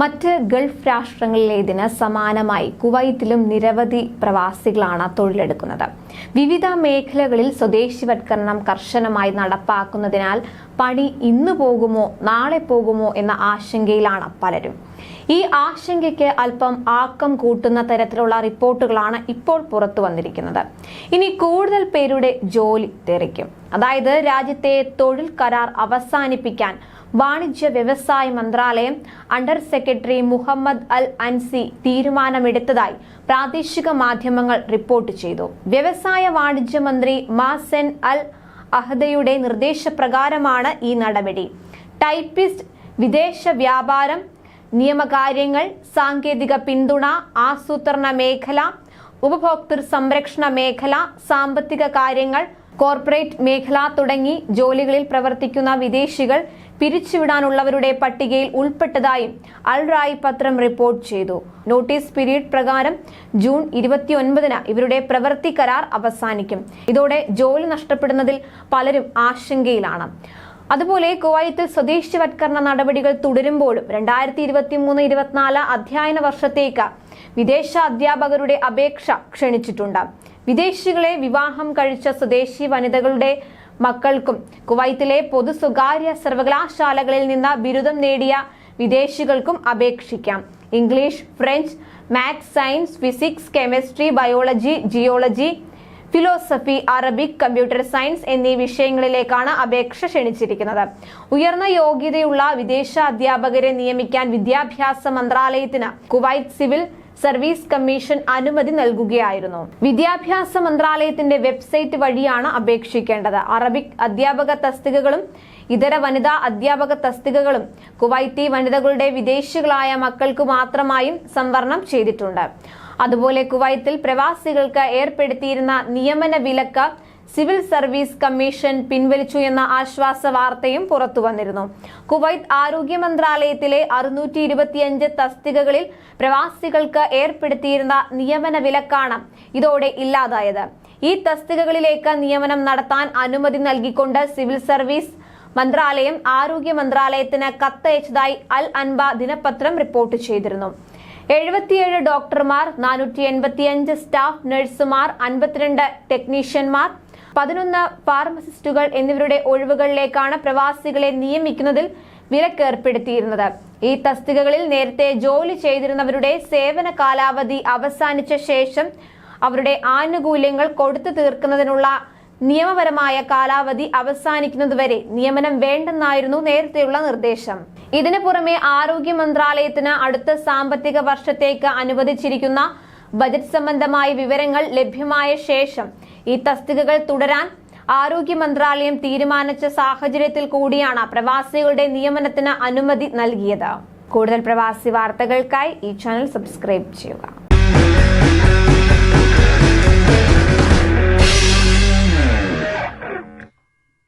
മറ്റ് ഗൾഫ് രാഷ്ട്രങ്ങളിലേതിന് സമാനമായി കുവൈത്തിലും നിരവധി പ്രവാസികളാണ് തൊഴിലെടുക്കുന്നത്. വിവിധ മേഖലകളിൽ സ്വദേശിവത്കരണം കർശനമായി നടപ്പാക്കുന്നതിനാൽ പണി ഇന്ന് പോകുമോ നാളെ പോകുമോ എന്ന ആശങ്കയിലാണ് പലരും. ഈ ആശങ്കയ്ക്ക് അല്പം ആക്കം കൂട്ടുന്ന തരത്തിലുള്ള റിപ്പോർട്ടുകളാണ് ഇപ്പോൾ പുറത്തു വന്നിരിക്കുന്നത്. ഇനി കൂടുതൽ പേരുടെ ജോലി തെറിക്കും. അതായത് രാജ്യത്തെ തൊഴിൽ കരാർ അവസാനിപ്പിക്കാൻ വാണിജ്യ വ്യവസായ മന്ത്രാലയം under secretary Muhammad Al Ansi തീരുമാനമെടുത്തതായി പ്രാദേശിക മാധ്യമങ്ങൾ റിപ്പോർട്ട് ചെയ്തു. വ്യവസായ വാണിജ്യ മന്ത്രി മാസെൻ അൽ അഹദയുടെ നിർദ്ദേശപ്രകാരമാണ് ഈ നടപടി. ടൈപ്പിസ്റ്റ് വിദേശ വ്യാപാരം നിയമകാര്യങ്ങൾ സാങ്കേതിക പിന്തുണ ആസൂത്രണ മേഖല ഉപഭോക്തൃ സംരക്ഷണ മേഖല സാമ്പത്തിക കാര്യങ്ങൾ കോർപ്പറേറ്റ് മേഖല തുടങ്ങി ജോലികളിൽ പ്രവർത്തിക്കുന്ന വിദേശികൾ പിരിച്ചുവിടാനുള്ളവരുടെ പട്ടികയിൽ ഉൾപ്പെട്ടതായും അൽ റായ് പത്രം റിപ്പോർട്ട് ചെയ്തു. നോട്ടീസ് പീരീഡ് പ്രകാരം ജൂൺ ഇരുപത്തിയൊൻപതിന് ഇവരുടെ പ്രവൃത്തി കരാർ അവസാനിക്കും. ഇതോടെ ജോലി നഷ്ടപ്പെടുന്നതിൽ പലരും ആശങ്കയിലാണ്. അതുപോലെ കുവൈത്തിൽ സ്വദേശിവത്കരണ നടപടികൾ തുടരുമ്പോഴും രണ്ടായിരത്തി ഇരുപത്തി മൂന്ന് ഇരുപത്തിനാല് അധ്യയന വർഷത്തേക്ക് വിദേശ അധ്യാപകരുടെ അപേക്ഷ ക്ഷണിച്ചിട്ടുണ്ട്. വിദേശികളെ വിവാഹം കഴിച്ച സ്വദേശി വനിതകളുടെ മക്കൾക്കും കുവൈത്തിലെ പൊതു സ്വകാര്യ സർവകലാശാലകളിൽ നിന്ന് ബിരുദം നേടിയ വിദേശികൾക്കും അപേക്ഷിക്കാം. English French maths science physics chemistry biology geology philosophy Arabic computer science എന്നീ വിഷയങ്ങളിലേക്കാണ് അപേക്ഷ ക്ഷണിച്ചിരിക്കുന്നത്. ഉയർന്ന യോഗ്യതയുള്ള വിദേശ അധ്യാപകരെ നിയമിക്കാൻ വിദ്യാഭ്യാസ മന്ത്രാലയത്തിന് കുവൈറ്റ് സിവിൽ സർവീസ് കമ്മീഷൻ അനുമതി നൽകുകയായിരുന്നു. വിദ്യാഭ്യാസ മന്ത്രാലയത്തിന്റെ വെബ്സൈറ്റ് വഴിയാണ് അപേക്ഷിക്കേണ്ടത്. അറബിക് അധ്യാപക തസ്തികകളും ഇതര വനിതാ അധ്യാപക തസ്തികകളും കുവൈത്തി വനിതകളുടെ വിദേശികളായ മക്കൾക്ക് മാത്രമായും സംവരണം ചെയ്തിട്ടുണ്ട്. അതുപോലെ കുവൈത്തിൽ പ്രവാസികൾക്ക് ഏർപ്പെടുത്തിയിരുന്ന നിയമന വിലക്ക് സിവിൽ സർവീസ് കമ്മീഷൻ പിൻവലിച്ചു എന്ന ആശ്വാസ വാർത്തയും പുറത്തു വന്നിരുന്നു. കുവൈത്ത് ആരോഗ്യ മന്ത്രാലയത്തിലെ അറുന്നൂറ്റി ഇരുപത്തിയഞ്ച് തസ്തികകളിൽ പ്രവാസികൾക്ക് ഏർപ്പെടുത്തിയിരുന്ന നിയമന വിലക്കാണ് ഇതോടെ ഇല്ലാതായത്. ഈ തസ്തികകളിലേക്ക് നിയമനം നടത്താൻ അനുമതി നൽകിക്കൊണ്ട് സിവിൽ സർവീസ് മന്ത്രാലയം ആരോഗ്യ മന്ത്രാലയത്തിന് കത്തയച്ചതായി അൽ അൻബ ദിനപത്രം റിപ്പോർട്ട് ചെയ്തിരുന്നു. എഴുപത്തിയേഴ് ഡോക്ടർമാർ നാനൂറ്റി എൺപത്തിയഞ്ച് സ്റ്റാഫ് നഴ്സുമാർ അൻപത്തിരണ്ട് ടെക്നീഷ്യന്മാർ പതിനൊന്ന് ഫാർമസിസ്റ്റുകൾ എന്നിവരുടെ ഒഴിവുകളിലേക്കാണ് പ്രവാസികളെ നിയമിക്കുന്നതിൽ വിലക്കേർപ്പെടുത്തിയിരുന്നത്. ഈ തസ്തികകളിൽ നേരത്തെ ജോലി ചെയ്തിരുന്നവരുടെ സേവന കാലാവധി അവസാനിച്ച ശേഷം അവരുടെ ആനുകൂല്യങ്ങൾ കൊടുത്തു തീർക്കുന്നതിനുള്ള നിയമപരമായ കാലാവധി അവസാനിക്കുന്നതുവരെ നിയമനം വേണ്ടെന്നായിരുന്നു നേരത്തെയുള്ള നിർദ്ദേശം. ഇതിനു പുറമെ ആരോഗ്യ മന്ത്രാലയത്തിന് അടുത്ത സാമ്പത്തിക വർഷത്തേക്ക് അനുവദിച്ചിരിക്കുന്ന ബജറ്റ് സംബന്ധമായ വിവരങ്ങൾ ലഭ്യമായ ശേഷം ഈ തസ്തികകൾ തുടരാൻ ആരോഗ്യ മന്ത്രാലയം തീരുമാനിച്ച സാഹചര്യത്തിൽ കൂടിയാണ് പ്രവാസികളുടെ നിയമനത്തിന് അനുമതി നൽകിയത്. കൂടുതൽ പ്രവാസി വാർത്തകൾക്കായി ഈ ചാനൽ സബ്സ്ക്രൈബ് ചെയ്യുക.